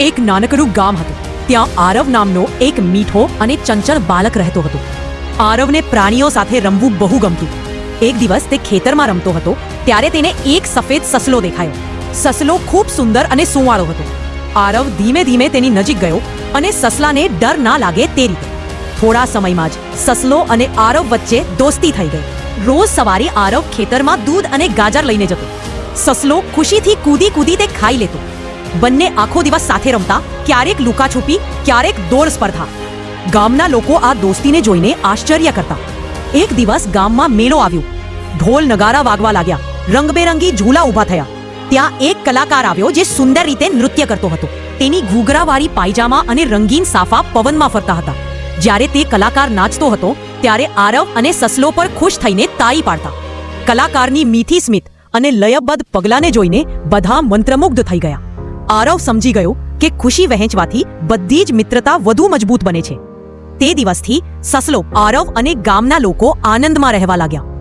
એક નાનકડું ગામ હતું. ત્યાં આરવ નામનો એક મીઠો અને ચંચળ બાલક રહેતો હતો. આરવને પ્રાણીઓ સાથે રમવું બહુ ગમતું. એક દિવસ તે ખેતરમાં રમતો હતો, ત્યારે તેને એક સફેદ સસલો દેખાયો. સસલો ખૂબ સુંદર અને સુંવાળો હતો. આરવ ધીમે ધીમે તેની નજીક ગયો અને સસલાને ડર ના લાગે તે રીતે. થોડા સમયમાં જ સસલો અને આરવ વચ્ચે દોસ્તી થઈ ગઈ. રોજ સવારે આરવ ખેતરમાં દૂધ અને ગાજર લઈને જતો. સસલો ખુશીથી કૂદી કૂદી તે ખાઈ લેતો. બંને આખો દિવસ સાથે રમતા, ક્યારેક લુકાછુપી, ક્યારેક દોડ સ્પર્ધા. ગામના લોકો આ દોસ્તીને જોઈને આશ્ચર્ય કરતા. એક દિવસ ગામમાં મેળો આવ્યો. ઢોલ નગારા વાગવા લાગ્યા. રંગબેરંગી ઝૂલા ઊભા થયા. ત્યાં એક કલાકાર આવ્યો જે સુંદર રીતે નૃત્ય કરતો હતો. તેની ઘૂઘરાવાળી પાયજામા અને રંગીન સાફા પવનમાં ફરતા હતા. જ્યારે તે કલાકાર નાચતો હતો, ત્યારે આરવ અને સસલો પર ખુશ થઈને તાળી પાડતા. કલાકારની મીઠી સ્મિત અને લયબદ્ધ પગલાંને જોઈને બધા મંત્રમુગ્ધ થઈ ગયા. આરવ સમજી ગયો કે ખુશી વહેંચવાથી બધી જ મિત્રતા વધુ મજબૂત બને છે. તે દિવસથી સસલો આરવ અને ગામના લોકો આનંદમાં રહેવા લાગ્યા.